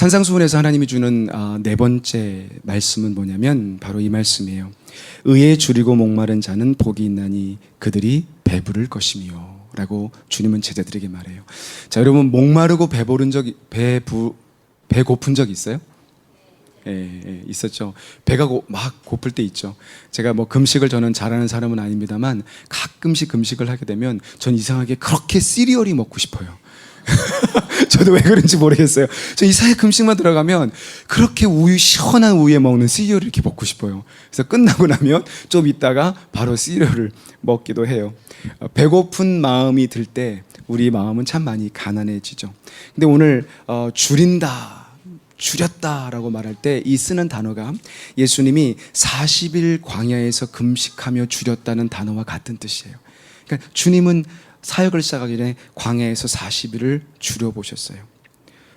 산상수훈에서 하나님이 주는 아, 네 번째 말씀은 뭐냐면 바로 이 말씀이에요. 의에 줄이고 목마른 자는 복이 있나니 그들이 배부를 것이며 라고 주님은 제자들에게 말해요. 자, 여러분 목마르고 배부른 적 배부 배고픈 적 있어요? 예, 예, 있었죠. 배가 고, 막 고플 때 있죠. 제가 뭐 금식을 저는 잘하는 사람은 아닙니다만 가끔씩 금식을 하게 되면 전 이상하게 그렇게 시리얼이 먹고 싶어요. 저도 왜 그런지 모르겠어요. 저 이사회 금식만 들어가면 그렇게 우유 시원한 우유에 먹는 시리얼을 이렇게 먹고 싶어요. 그래서 끝나고 나면 좀 있다가 바로 시리얼을 먹기도 해요. 어, 배고픈 마음이 들 때 우리 마음은 참 많이 가난해지죠. 근데 오늘 어, 줄인다. 줄였다라고 말할 때 이 쓰는 단어가 예수님이 40일 광야에서 금식하며 줄였다는 단어와 같은 뜻이에요. 그러니까 주님은 사역을 시작하기 전에 광야에서 40일을 줄여 보셨어요.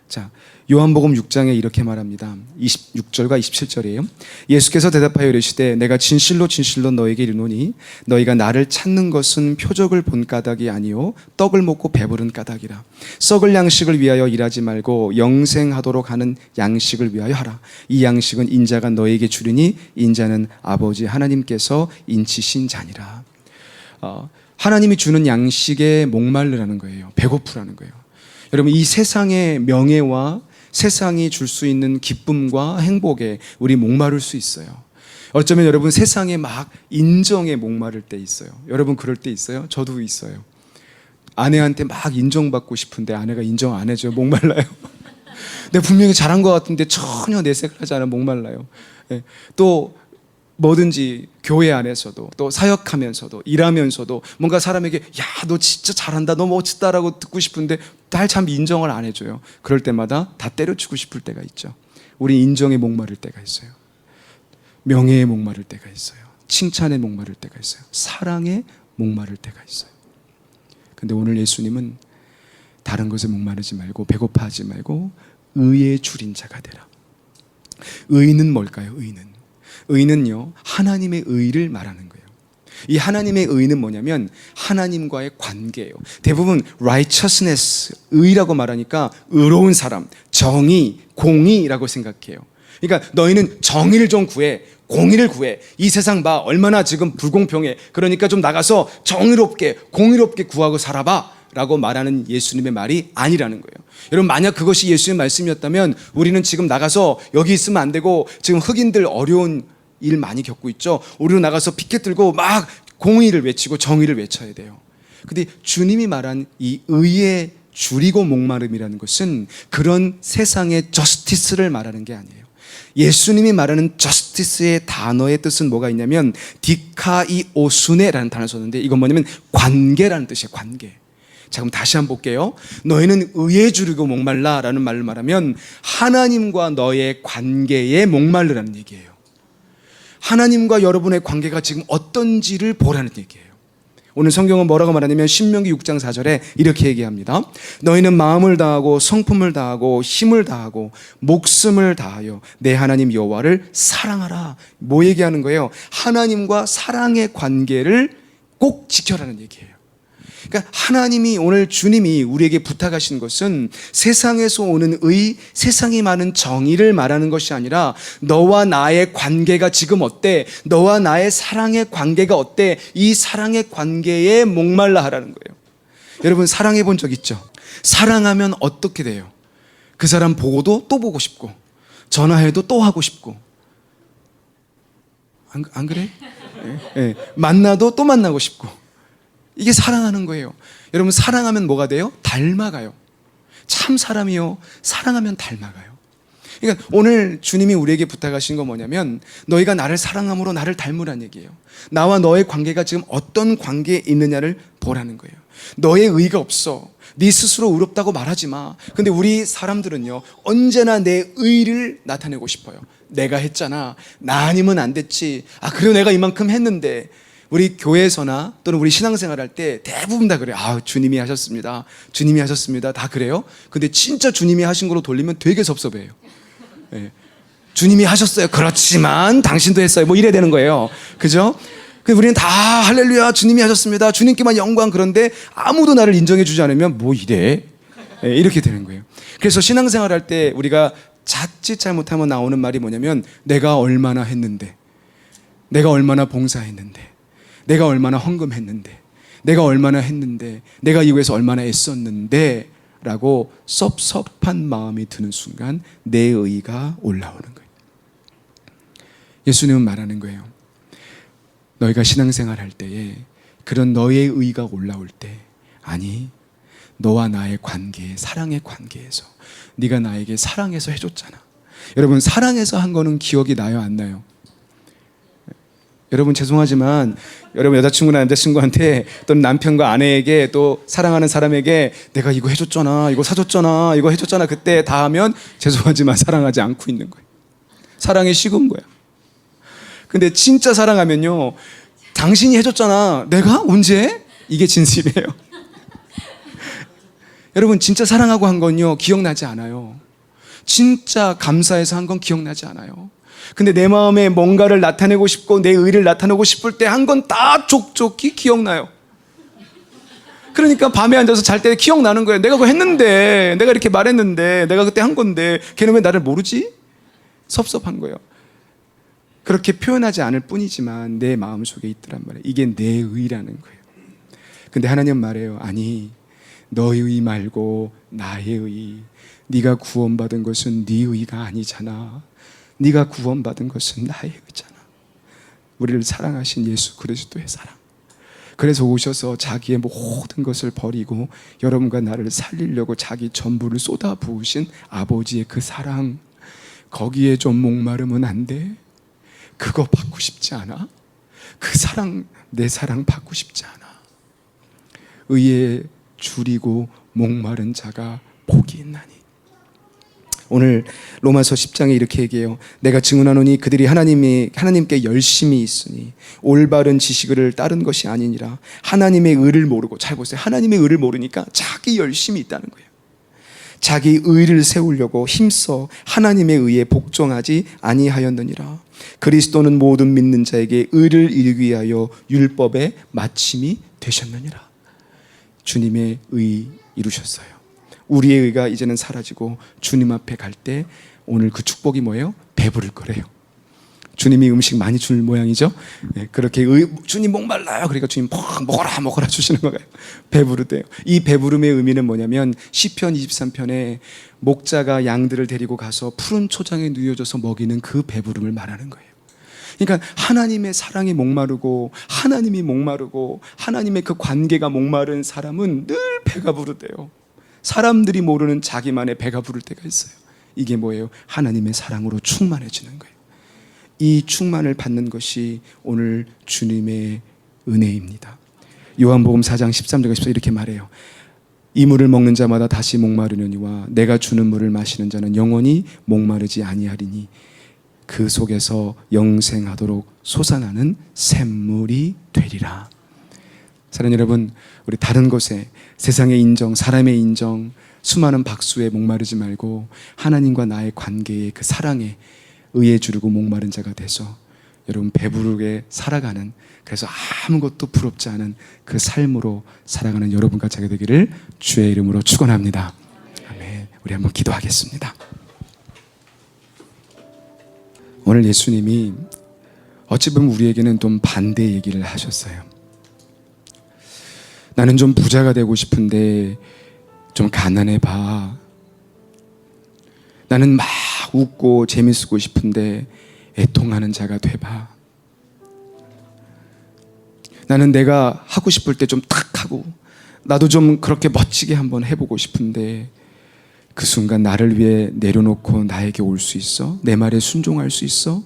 자, 요한복음 6장에 이렇게 말합니다. 26절과 27절이에요. 예수께서 대답하여 이르시되 내가 진실로 진실로 너에게 이르노니 너희가 나를 찾는 것은 표적을 본 까닭이 아니요 떡을 먹고 배부른 까닭이라. 썩을 양식을 위하여 일하지 말고 영생하도록 하는 양식을 위하여 하라. 이 양식은 인자가 너에게 주리니 인자는 아버지 하나님께서 인치신 자니라. 어, 하나님이 주는 양식에 목말르라는 거예요. 배고프라는 거예요. 여러분 이 세상의 명예와 세상이 줄 수 있는 기쁨과 행복에 우리 목마를 수 있어요. 어쩌면 여러분 세상에 막 인정에 목마를 때 있어요. 여러분 그럴 때 있어요? 저도 있어요. 아내한테 막 인정받고 싶은데 아내가 인정 안 해줘요. 목말라요. 내가 분명히 잘한 것 같은데 전혀 내색을 하지 않아 목말라요. 예. 또 뭐든지 교회 안에서도 또 사역하면서도 일하면서도 뭔가 사람에게 야 너 진짜 잘한다. 너 멋지다라고 듣고 싶은데 날참 인정을 안 해줘요. 그럴 때마다 다 때려치고 싶을 때가 있죠. 우리 인정에 목마를 때가 있어요. 명예에 목마를 때가 있어요. 칭찬에 목마를 때가 있어요. 사랑에 목마를 때가 있어요. 근데 오늘 예수님은 다른 것에 목마르지 말고 배고파하지 말고 의에 줄인 자가 되라. 의는 뭘까요? 의는 의는요, 하나님의 의를 말하는 거예요. 이 하나님의 의는 뭐냐면 하나님과의 관계예요. 대부분 righteousness, 의라고 말하니까 의로운 사람, 정의, 공의라고 생각해요. 그러니까 너희는 정의를 좀 구해. 공의를 구해. 이 세상 봐. 얼마나 지금 불공평해. 그러니까 좀 나가서 정의롭게, 공의롭게 구하고 살아봐. 라고 말하는 예수님의 말이 아니라는 거예요. 여러분, 만약 그것이 예수님의 말씀이었다면 우리는 지금 나가서 여기 있으면 안 되고 지금 흑인들 어려운 일 많이 겪고 있죠. 우리로 나가서 피켓 들고 막 공의를 외치고 정의를 외쳐야 돼요. 근데 주님이 말한 이 의의 줄이고 목마름이라는 것은 그런 세상의 저스티스를 말하는 게 아니에요. 예수님이 말하는 저스티스의 단어의 뜻은 뭐가 있냐면 디카이오순네라는 단어를 썼는데 이건 뭐냐면 관계라는 뜻이에요. 관계. 자, 그럼 다시 한번 볼게요. 너희는 의에 줄이고 목말라라는 말을 말하면 하나님과 너의 관계에 목말르라는 얘기예요. 하나님과 여러분의 관계가 지금 어떤지를 보라는 얘기예요. 오늘 성경은 뭐라고 말하냐면 신명기 6장 4절에 이렇게 얘기합니다. 너희는 마음을 다하고 성품을 다하고 힘을 다하고 목숨을 다하여 내 하나님 여호와를 사랑하라. 뭐 얘기하는 거예요? 하나님과 사랑의 관계를 꼭 지켜라는 얘기예요. 그러니까 하나님이 오늘 주님이 우리에게 부탁하신 것은 세상에서 오는 의, 세상이 많은 정의를 말하는 것이 아니라 너와 나의 관계가 지금 어때? 너와 나의 사랑의 관계가 어때? 이 사랑의 관계에 목말라 하라는 거예요. 여러분 사랑해 본 적 있죠? 사랑하면 어떻게 돼요? 그 사람 보고도 또 보고 싶고 전화해도 또 하고 싶고 안, 안 그래? 예, 예. 만나도 또 만나고 싶고 이게 사랑하는 거예요. 여러분, 사랑하면 뭐가 돼요? 닮아가요. 참 사람이요. 사랑하면 닮아가요. 그러니까 오늘 주님이 우리에게 부탁하신 건 뭐냐면 너희가 나를 사랑함으로 나를 닮으란 얘기예요. 나와 너의 관계가 지금 어떤 관계에 있느냐를 보라는 거예요. 너의 의가 없어. 네 스스로 의롭다고 말하지 마. 근데 우리 사람들은요, 언제나 내 의를 나타내고 싶어요. 내가 했잖아. 나 아니면 안 됐지. 아, 그래도 내가 이만큼 했는데. 우리 교회에서나 또는 우리 신앙생활 할 때 대부분 다 그래요. 아, 주님이 하셨습니다. 주님이 하셨습니다. 다 그래요. 근데 진짜 주님이 하신 거로 돌리면 되게 섭섭해요. 네. 주님이 하셨어요. 그렇지만 당신도 했어요. 뭐 이래야 되는 거예요. 그죠? 우리는 다 할렐루야 주님이 하셨습니다. 주님께만 영광 그런데 아무도 나를 인정해 주지 않으면 뭐 이래? 네, 이렇게 되는 거예요. 그래서 신앙생활 할 때 우리가 자칫 잘못하면 나오는 말이 뭐냐면 내가 얼마나 했는데 내가 얼마나 봉사했는데 내가 얼마나 헌금했는데 내가 얼마나 했는데 내가 이거에서 얼마나 애썼는데 라고 섭섭한 마음이 드는 순간 내 의가 올라오는 거예요. 예수님은 말하는 거예요. 너희가 신앙생활 할 때에 그런 너의 의가 올라올 때 아니 너와 나의 관계, 사랑의 관계에서 네가 나에게 사랑해서 해줬잖아. 여러분 사랑해서 한 거는 기억이 나요, 안 나요? 여러분 죄송하지만 여러분 여자친구나 남자친구한테 또는 남편과 아내에게 또 사랑하는 사람에게 내가 이거 해줬잖아, 이거 사줬잖아, 이거 해줬잖아 그때 다 하면 죄송하지만 사랑하지 않고 있는 거예요. 사랑이 식은 거야. 근데 진짜 사랑하면요, 당신이 해줬잖아. 내가 언제? 이게 진실이에요. 여러분 진짜 사랑하고 한 건요 기억나지 않아요. 진짜 감사해서 한 건 기억나지 않아요. 근데 내 마음에 뭔가를 나타내고 싶고 내 의를 나타내고 싶을 때 한 건 다 족족히 기억나요. 그러니까 밤에 앉아서 잘 때 기억나는 거예요. 내가 그거 했는데, 내가 이렇게 말했는데, 내가 그때 한 건데, 걔는 왜 나를 모르지? 섭섭한 거예요. 그렇게 표현하지 않을 뿐이지만 내 마음 속에 있더란 말이에요. 이게 내 의라는 거예요. 근데 하나님 말해요. 아니, 너의 의 말고 나의 의. 네가 구원받은 것은 네 의가 아니잖아. 네가 구원받은 것은 나의 의잖아. 우리를 사랑하신 예수 그리스도의 사랑. 그래서 오셔서 자기의 모든 것을 버리고 여러분과 나를 살리려고 자기 전부를 쏟아 부으신 아버지의 그 사랑. 거기에 좀 목마르면 안 돼. 그거 받고 싶지 않아? 그 사랑, 내 사랑 받고 싶지 않아. 의에 줄이고 목마른 자가 복이 있나니. 오늘 로마서 10장에 이렇게 얘기해요. 내가 증언하노니 그들이 하나님이 하나님께 열심히 있으니 올바른 지식을 따른 것이 아니니라. 하나님의 의를 모르고 잘 보세요. 하나님의 의를 모르니까 자기 열심이 있다는 거예요. 자기 의를 세우려고 힘써 하나님의 의에 복종하지 아니하였느니라. 그리스도는 모든 믿는 자에게 의를 이루기 위하여 율법의 마침이 되셨느니라. 주님의 의 이루셨어요. 우리의 의가 이제는 사라지고 주님 앞에 갈 때 오늘 그 축복이 뭐예요? 배부를 거래요. 주님이 음식 많이 줄 모양이죠. 네, 그렇게 의, 주님 목말라요. 그러니까 주님 퍽 먹어라 먹어라 주시는 거예요. 배부르대요. 이 배부름의 의미는 뭐냐면 시편 23편에 목자가 양들을 데리고 가서 푸른 초장에 누워져서 먹이는 그 배부름을 말하는 거예요. 그러니까 하나님의 사랑이 목마르고 하나님이 목마르고 하나님의 그 관계가 목마른 사람은 늘 배가 부르대요. 사람들이 모르는 자기만의 배가 부를 때가 있어요. 이게 뭐예요? 하나님의 사랑으로 충만해지는 거예요. 이 충만을 받는 것이 오늘 주님의 은혜입니다. 요한복음 4장 13절 14 이렇게 말해요. 이 물을 먹는 자마다 다시 목마르려니와 내가 주는 물을 마시는 자는 영원히 목마르지 아니하리니 그 속에서 영생하도록 솟아나는 샘물이 되리라. 사랑하는 여러분, 우리 다른 곳에 세상의 인정, 사람의 인정, 수많은 박수에 목마르지 말고 하나님과 나의 관계의 그 사랑에 의에 주르고 목마른 자가 돼서 여러분 배부르게 살아가는 그래서 아무것도 부럽지 않은 그 삶으로 살아가는 여러분과 제가 되기를 주의 이름으로 축원합니다. 아멘. 우리 한번 기도하겠습니다. 오늘 예수님이 어찌 보면 우리에게는 좀 반대 얘기를 하셨어요. 나는 좀 부자가 되고 싶은데 좀 가난해 봐. 나는 막 웃고 재밌고 싶은데 애통하는 자가 돼 봐. 나는 내가 하고 싶을 때 좀 탁 하고 나도 좀 그렇게 멋지게 한번 해보고 싶은데 그 순간 나를 위해 내려놓고 나에게 올 수 있어? 내 말에 순종할 수 있어?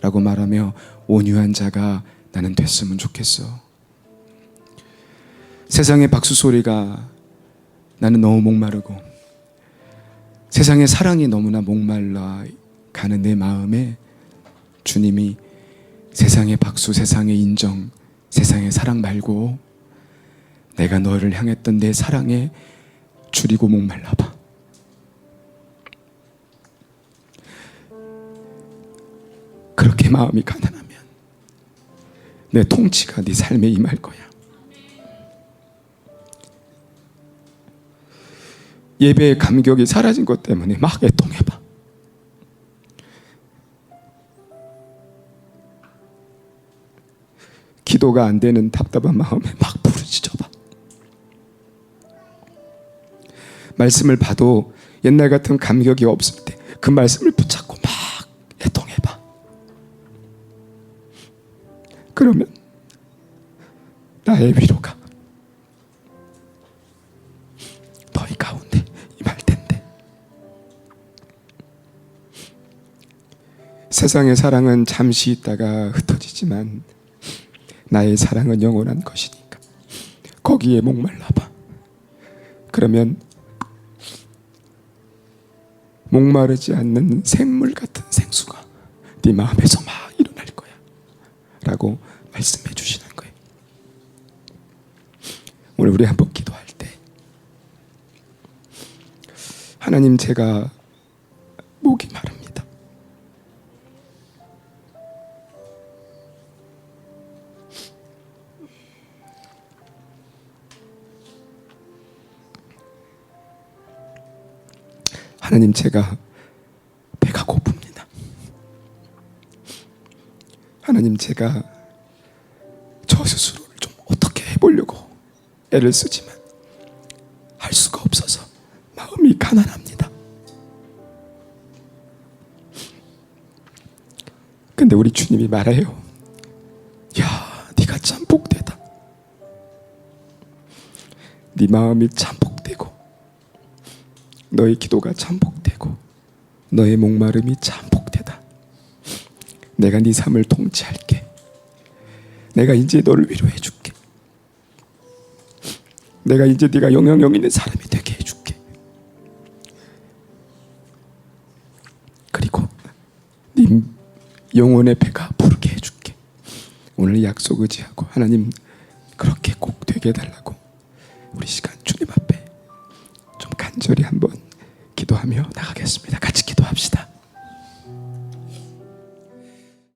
라고 말하며 온유한 자가 나는 됐으면 좋겠어. 세상의 박수 소리가 나는 너무 목마르고 세상의 사랑이 너무나 목말라 가는 내 마음에 주님이 세상의 박수, 세상의 인정, 세상의 사랑 말고 내가 너를 향했던 내 사랑에 줄이고 목말라 봐. 그렇게 마음이 가난하면 내 통치가 네 삶에 임할 거야. 예배의 감격이 사라진 것 때문에 막 애통해봐. 기도가 안 되는 답답한 마음에 막 부르짖어봐. 말씀을 봐도 옛날 같은 감격이 없을 때 그 말씀을 붙잡고 막 애통해봐. 그러면 나의 위로가 세상의 사랑은 잠시 있다가 흩어지지만 나의 사랑은 영원한 것이니까 거기에 목말라봐. 그러면 목마르지 않는 샘물 같은 생수가 네 마음에서 막 일어날 거야. 라고 말씀해 주시는 거예요. 오늘 우리 한번 기도할 때 하나님 제가 목이 마릅 하나님 제가 배가 고픕니다. 하나님 제가 저 스스로를 좀 어떻게 해보려고 애를 쓰지만 할 수가 없어서 마음이 가난합니다. 근데 우리 주님이 말해요. 야, 네가 참 복되다. 네 마음이 참 복되고 너의 기도가 참 복되고 너의 목마름이 참 복되다. 내가 네 삶을 통치할게. 내가 이제 너를 위로해 줄게. 내가 이제 네가 영향력 있는 사람이 되게 해 줄게. 그리고 네 영혼의 배가 부르게 해 줄게. 오늘 약속 의지하고 하나님 그렇게 꼭 되게 해달라고 우리 시간 주님 앞에 좀 간절히 한번 기도하며 나가겠습니다. 같이 기도합시다.